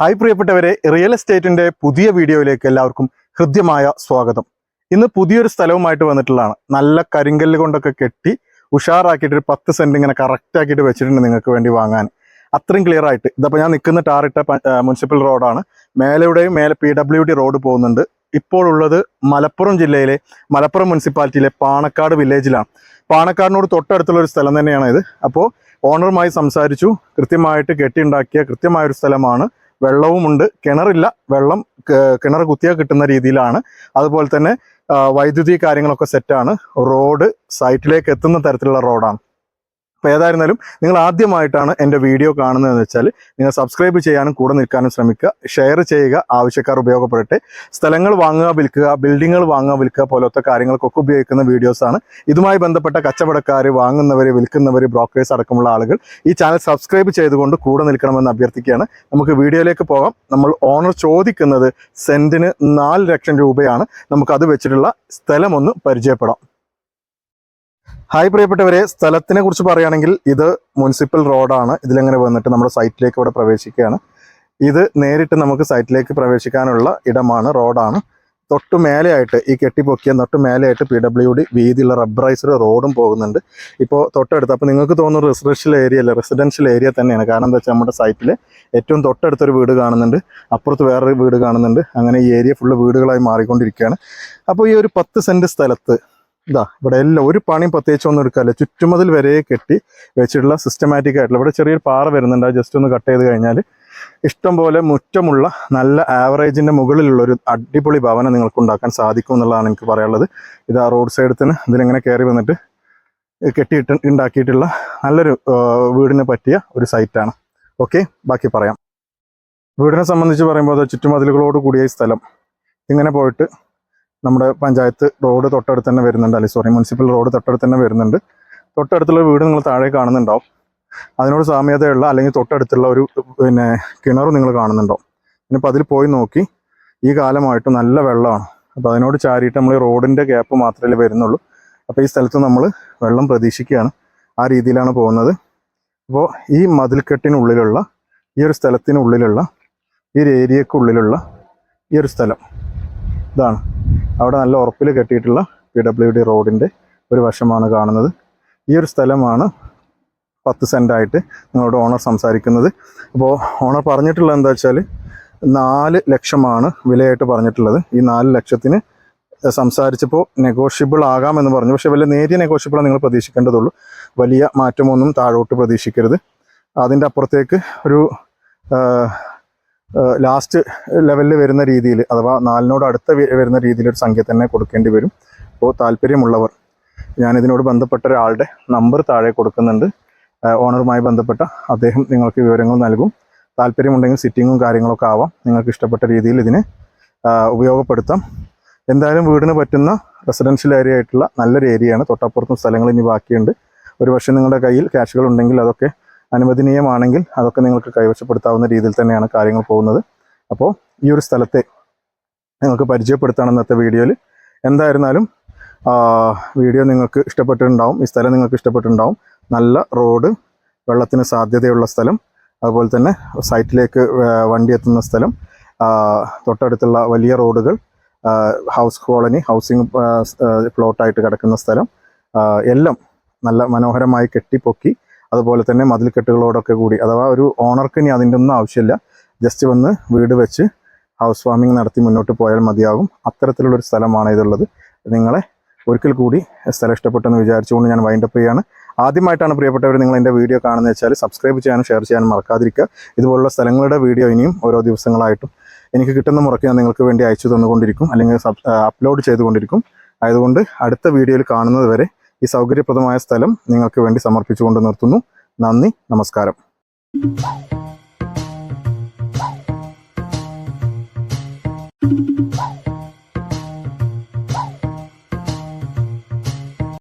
Hi പ്രിയപ്പെട്ടവരെ real എസ്റ്റേറ്റിന്റെ പുതിയ വീഡിയോയിലേക്ക് എല്ലാവർക്കും ഹൃദ്യമായ സ്വാഗതം. ഇന്ന് പുതിയൊരു സ്ഥലവുമായിട്ട് വന്നിട്ടുള്ളതാണ്. നല്ല കരിങ്കല്ല് കൊണ്ടൊക്കെ കെട്ടി ഉഷാറാക്കിയിട്ട് ഒരു പത്ത് സെന്റ് ഇങ്ങനെ കറക്റ്റ് ആക്കിയിട്ട് വെച്ചിട്ടുണ്ട് നിങ്ങൾക്ക് വേണ്ടി വാങ്ങാൻ. അത്രയും ക്ലിയർ ആയിട്ട്. ഇതപ്പോൾ ഞാൻ നിൽക്കുന്ന ടാറിട്ട മുനിസിപ്പൽ റോഡാണ് മേലെയുടെയും മേലെ പി ഡബ്ല്യു ഡി റോഡ് പോകുന്നുണ്ട്. ഇപ്പോൾ ഉള്ളത് മലപ്പുറം ജില്ലയിലെ മലപ്പുറം മുനിസിപ്പാലിറ്റിയിലെ പാണക്കാട് വില്ലേജിലാണ് പാണക്കാടിനോട് തൊട്ടടുത്തുള്ള ഒരു സ്ഥലം തന്നെയാണ് ഇത് അപ്പോൾ ഓണറുമായി സംസാരിച്ചു. കൃത്യമായിട്ട് കെട്ടിയുണ്ടാക്കിയ കൃത്യമായൊരു സ്ഥലമാണ് വെള്ളവുമുണ്ട്. കിണറില്ല. വെള്ളം കിണർ കുത്തിയാൽ കിട്ടുന്ന രീതിയിലാണ്. അതുപോലെ തന്നെ വൈദ്യുതി കാര്യങ്ങളൊക്കെ സെറ്റാണ് റോഡ് സൈറ്റിലേക്ക് എത്തുന്ന തരത്തിലുള്ള റോഡാണ്. അപ്പോൾ ഏതായിരുന്നാലും നിങ്ങൾ ആദ്യമായിട്ടാണ് എന്റെ വീഡിയോ കാണുന്നതെന്ന് വെച്ചാൽ നിങ്ങൾ സബ്സ്ക്രൈബ് ചെയ്യാനും കൂടെ നിൽക്കാനും ശ്രമിക്കുക ഷെയർ ചെയ്യുക ആവശ്യക്കാർ ഉപയോഗപ്പെടട്ടെ. സ്ഥലങ്ങൾ വാങ്ങുക വിൽക്കുക ബിൽഡിങ്ങുകൾ വാങ്ങുക വിൽക്കുക പോലത്തെ കാര്യങ്ങൾക്കൊക്കെ ഉപയോഗിക്കുന്ന വീഡിയോസാണ് ഇതുമായി ബന്ധപ്പെട്ട കച്ചവടക്കാർ വാങ്ങുന്നവർ വിൽക്കുന്നവർ ബ്രോക്കേഴ്സ് അടക്കമുള്ള ആളുകൾ ഈ ചാനൽ സബ്സ്ക്രൈബ് ചെയ്തുകൊണ്ട് കൂടെ നിൽക്കണമെന്ന് അഭ്യർത്ഥിക്കുകയാണ്. നമുക്ക് വീഡിയോയിലേക്ക് പോകാം. നമ്മൾ ഓണർ ചോദിക്കുന്നത് സെന്റിന് നാല് ലക്ഷം രൂപയാണ്. നമുക്കത് വെച്ചിട്ടുള്ള സ്ഥലമൊന്ന് പരിചയപ്പെടാം. ഹായ് പ്രിയപ്പെട്ടവരെ സ്ഥലത്തിനെ കുറിച്ച് പറയുകയാണെങ്കിൽ ഇത് മുനിസിപ്പൽ റോഡാണ്. ഇതിലെങ്ങനെ വന്നിട്ട് നമ്മുടെ സൈറ്റിലേക്ക് ഇവിടെ പ്രവേശിക്കുകയാണ്. ഇത് നേരിട്ട് നമുക്ക് സൈറ്റിലേക്ക് പ്രവേശിക്കാനുള്ള ഇടമാണ് റോഡാണ്. തൊട്ട് മേലെയായിട്ട് ഈ കെട്ടിപ്പൊക്കിയ തൊട്ട് മേലെയായിട്ട് പി ഡബ്ല്യു ഡി വീതിയുള്ള റബ്ബറൈസർ റോഡും പോകുന്നുണ്ട്. ഇപ്പോൾ തൊട്ടടുത്ത് അപ്പോൾ നിങ്ങൾക്ക് തോന്നുന്നു റെസിഡൻഷ്യൽ ഏരിയ അല്ല? റെസിഡൻഷ്യൽ ഏരിയ തന്നെയാണ്. കാരണം എന്താ വെച്ചാൽ നമ്മുടെ സൈറ്റിൽ ഏറ്റവും തൊട്ടടുത്തൊരു വീട് കാണുന്നുണ്ട്. അപ്പുറത്ത് വേറൊരു വീട് കാണുന്നുണ്ട്. അങ്ങനെ ഈ ഏരിയ ഫുള്ള് വീടുകളായി മാറിക്കൊണ്ടിരിക്കുകയാണ്. അപ്പോൾ ഈ ഒരു പത്ത് സെന്റ് സ്ഥലത്ത് ഇതാ ഇവിടെ എല്ലാം ഒരു പണിയും പ്രത്യേകിച്ച് ഒന്നും എടുക്കാല്ല ചുറ്റുമതിൽ വരെ കെട്ടി വെച്ചിട്ടുള്ള സിസ്റ്റമാറ്റിക് ആയിട്ടുള്ള ഇവിടെ ചെറിയൊരു പാറ വരുന്നുണ്ട്. ആ ജസ്റ്റ് ഒന്ന് കട്ട് ചെയ്ത് കഴിഞ്ഞാൽ ഇഷ്ടംപോലെ മുറ്റമുള്ള നല്ല ആവറേജിന്റെ മുകളിലുള്ള ഒരു അടിപൊളി ഭവനം നിങ്ങൾക്ക് ഉണ്ടാക്കാൻ സാധിക്കും എന്നുള്ളതാണ് എനിക്ക് പറയാനുള്ളത്. ഇത് ആ റോഡ് സൈഡിൽ തന്നെ ഇതിലിങ്ങനെ കയറി വന്നിട്ട് കെട്ടിയിട്ട് ഉണ്ടാക്കിയിട്ടുള്ള നല്ലൊരു വീടിന് പറ്റിയ ഒരു സൈറ്റാണ് ഓക്കെ ബാക്കി പറയാം. വീടിനെ സംബന്ധിച്ച് പറയുമ്പോൾ അത് ചുറ്റുമതിലുകളോട് കൂടിയ സ്ഥലം. ഇങ്ങനെ പോയിട്ട് നമ്മുടെ പഞ്ചായത്ത് റോഡ് തൊട്ടടുത്ത് തന്നെ വരുന്നുണ്ട്. അല്ലെ സോറി മുനിസിപ്പൽ റോഡ് തൊട്ടടുത്ത് തന്നെ വരുന്നുണ്ട്. തൊട്ടടുത്തുള്ള വീട് നിങ്ങൾ താഴെ കാണുന്നുണ്ടാവും. അതിനോട് സാമ്യതയുള്ള അല്ലെങ്കിൽ തൊട്ടടുത്തുള്ള ഒരു പിന്നെ കിണർ നിങ്ങൾ കാണുന്നുണ്ടോ ഇനിയിപ്പോൾ അതിൽ പോയി നോക്കി. ഈ കാലമായിട്ട് നല്ല വെള്ളമാണ്. അപ്പോൾ അതിനോട് ചാരിയിട്ട് നമ്മൾ ഈ റോഡിന്റെ ഗ്യാപ്പ് മാത്രമേ വരുന്നുള്ളൂ. അപ്പോൾ ഈ സ്ഥലത്ത് നമ്മൾ വെള്ളം പ്രതീക്ഷിക്കുകയാണ്. ആ രീതിയിലാണ് പോകുന്നത്. അപ്പോൾ ഈ മതിൽക്കെട്ടിനുള്ളിലുള്ള ഈ ഒരു സ്ഥലത്തിനുള്ളിലുള്ള ഈ ഒരു ഏരിയക്കുള്ളിലുള്ള ഈ ഒരു സ്ഥലം ഇതാണ്. അവിടെ നല്ല ഉറപ്പിൽ കെട്ടിയിട്ടുള്ള പി ഡബ്ല്യു ഡി റോഡിന്റെ ഒരു വശമാണ് കാണുന്നത്. ഈ ഒരു സ്ഥലമാണ് പത്ത് സെന്റായിട്ട് നിങ്ങളോട് ഓണർ സംസാരിക്കുന്നത്. അപ്പോൾ ഓണർ പറഞ്ഞിട്ടുള്ളത് എന്താ വെച്ചാൽ നാല് ലക്ഷമാണ് വിലയായിട്ട് പറഞ്ഞിട്ടുള്ളത്. ഈ നാല് ലക്ഷത്തിന് സംസാരിച്ചപ്പോൾ നെഗോഷ്യബിൾ ആകാമെന്ന് പറഞ്ഞു. പക്ഷേ വലിയ നേരിയ നെഗോഷ്യബിളാണ് നിങ്ങൾ പ്രതീക്ഷിക്കേണ്ടതുള്ളൂ. വലിയ മാറ്റമൊന്നും താഴോട്ട് പ്രതീക്ഷിക്കരുത്. അതിന്റെ അപ്പുറത്തേക്ക് ഒരു ലാസ്റ്റ് ലെവലിൽ വരുന്ന രീതിയിൽ അഥവാ നാലിനോട് അടുത്ത വരുന്ന രീതിയിൽ ഒരു സംഖ്യ തന്നെ കൊടുക്കേണ്ടി വരും. അപ്പോൾ താല്പര്യമുള്ളവർ ഞാനിതിനോട് ബന്ധപ്പെട്ട ഒരാളുടെ നമ്പർ താഴെ കൊടുക്കുന്നുണ്ട്. ഓണറുമായി ബന്ധപ്പെട്ട അദ്ദേഹം നിങ്ങൾക്ക് വിവരങ്ങൾ നൽകും. താല്പര്യമുണ്ടെങ്കിൽ സിറ്റിങ്ങും കാര്യങ്ങളൊക്കെ ആവാം. നിങ്ങൾക്ക് ഇഷ്ടപ്പെട്ട രീതിയിൽ ഇതിനെ ഉപയോഗപ്പെടുത്താം. എന്തായാലും വീടിന് പറ്റുന്ന റെസിഡൻഷ്യൽ ഏരിയ ആയിട്ടുള്ള നല്ലൊരു ഏരിയയാണ് തൊട്ടപ്പുറത്തും സ്ഥലങ്ങൾ ഇനി ബാക്കിയുണ്ട്. ഒരു പക്ഷേ നിങ്ങളുടെ കയ്യിൽ ക്യാഷുകൾ ഉണ്ടെങ്കിൽ അതൊക്കെ അനുവദനീയമാണെങ്കിൽ അതൊക്കെ നിങ്ങൾക്ക് കൈവശപ്പെടുത്താവുന്ന രീതിയിൽ തന്നെയാണ് കാര്യങ്ങൾ പോകുന്നത്. അപ്പോൾ ഈ ഒരു സ്ഥലത്തെ നിങ്ങൾക്ക് പരിചയപ്പെടുത്താണ് ഇന്നത്തെ വീഡിയോയിൽ. എന്തായിരുന്നാലും വീഡിയോ നിങ്ങൾക്ക് ഇഷ്ടപ്പെട്ടിട്ടുണ്ടാവും. ഈ സ്ഥലം നിങ്ങൾക്ക് ഇഷ്ടപ്പെട്ടിട്ടുണ്ടാവും. നല്ല റോഡ് വെള്ളത്തിന് സാധ്യതയുള്ള സ്ഥലം. അതുപോലെ തന്നെ സൈറ്റിലേക്ക് വണ്ടി എത്തുന്ന സ്ഥലം. തൊട്ടടുത്തുള്ള വലിയ റോഡുകൾ ഹൗസ് കോളനി ഹൗസിംഗ് പ്ലോട്ടായിട്ട് കിടക്കുന്ന സ്ഥലം. എല്ലാം നല്ല മനോഹരമായി കെട്ടിപ്പൊക്കി അതുപോലെ തന്നെ മതിൽക്കെട്ടുകളോടൊക്കെ കൂടി അഥവാ ഒരു ഓണർക്ക് ഇനി അതിന്റെ ഒന്നും ആവശ്യമില്ല. ജസ്റ്റ് വന്ന് വീട് വെച്ച് ഹൗസ് വാമിംഗ് നടത്തി മുന്നോട്ട് പോയാൽ മതിയാകും. അത്തരത്തിലുള്ളൊരു സ്ഥലമാണ് ഇതുള്ളത്. നിങ്ങളെ ഒരിക്കൽ കൂടി സ്ഥലം ഇഷ്ടപ്പെട്ടെന്ന് വിചാരിച്ചുകൊണ്ട് ഞാൻ വൈൻഡപ്പ് ചെയ്യാണ് ആദ്യമായിട്ടാണ് പ്രിയപ്പെട്ടവർ നിങ്ങൾ എന്റെ വീഡിയോ കാണുന്നത് വെച്ചാൽ സബ്സ്ക്രൈബ് ചെയ്യാനും ഷെയർ ചെയ്യാനും മറക്കാതിരിക്കുക. ഇതുപോലുള്ള സ്ഥലങ്ങളുടെ വീഡിയോ ഇനിയും ഓരോ ദിവസങ്ങളായിട്ടും എനിക്ക് കിട്ടുന്ന മുറയ്ക്ക് ഞാൻ നിങ്ങൾക്ക് വേണ്ടി അയച്ചു തന്നുകൊണ്ടിരിക്കും. അല്ലെങ്കിൽ അപ്ലോഡ് ചെയ്തുകൊണ്ടിരിക്കും. ആയതുകൊണ്ട് അടുത്ത വീഡിയോയിൽ കാണുന്നത് വരെ ഈ സൗകര്യപ്രദമായ സ്ഥലം നിങ്ങൾക്ക് വേണ്ടി സമർപ്പിച്ചുകൊണ്ട് നിർത്തുന്നു. നന്ദി നമസ്കാരം.